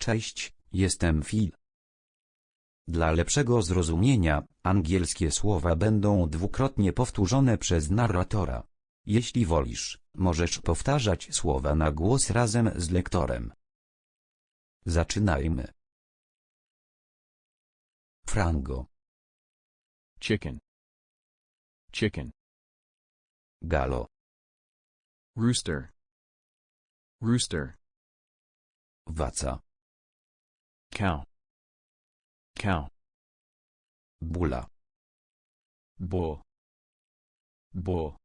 Cześć, jestem Phil. Dla lepszego zrozumienia, angielskie słowa będą dwukrotnie powtórzone przez narratora. Jeśli wolisz, możesz powtarzać słowa na głos razem z lektorem. Zaczynajmy. Frango, chicken, chicken, galo, rooster, rooster, waca, cow, cow, bula, bull, bull,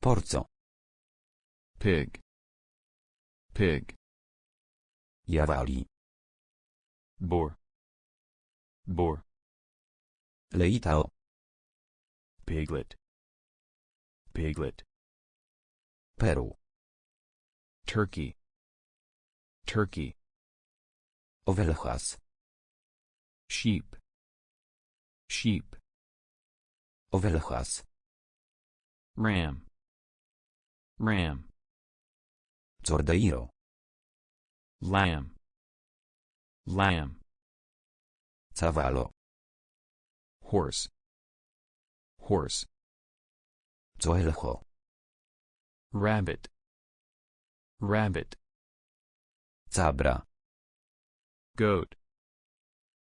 porco, pig, pig, jawali, boar, boar, leitao, piglet, piglet, peru, turkey, turkey, ovelchas, sheep, sheep, ovelchas, ram, ram, cordeiro, lamb, lamb, cavalo, horse, horse, coelho, rabbit, rabbit, cabra, goat,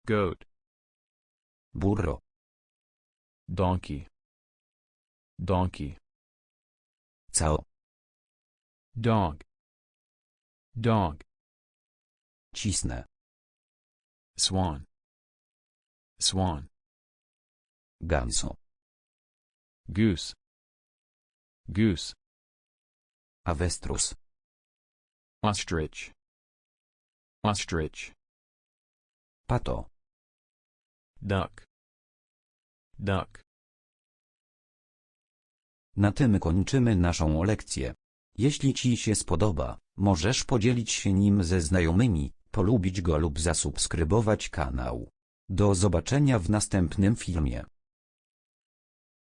goat, burro, donkey, donkey, cao, dog, dog, cisne, swan, swan, ganso, goose, goose, avestruz, ostrich, ostrich, pato. duck, duck. Na tym kończymy naszą lekcję. Jeśli Ci się spodoba, możesz podzielić się nim ze znajomymi, polubić go lub zasubskrybować kanał. Do zobaczenia w następnym filmie.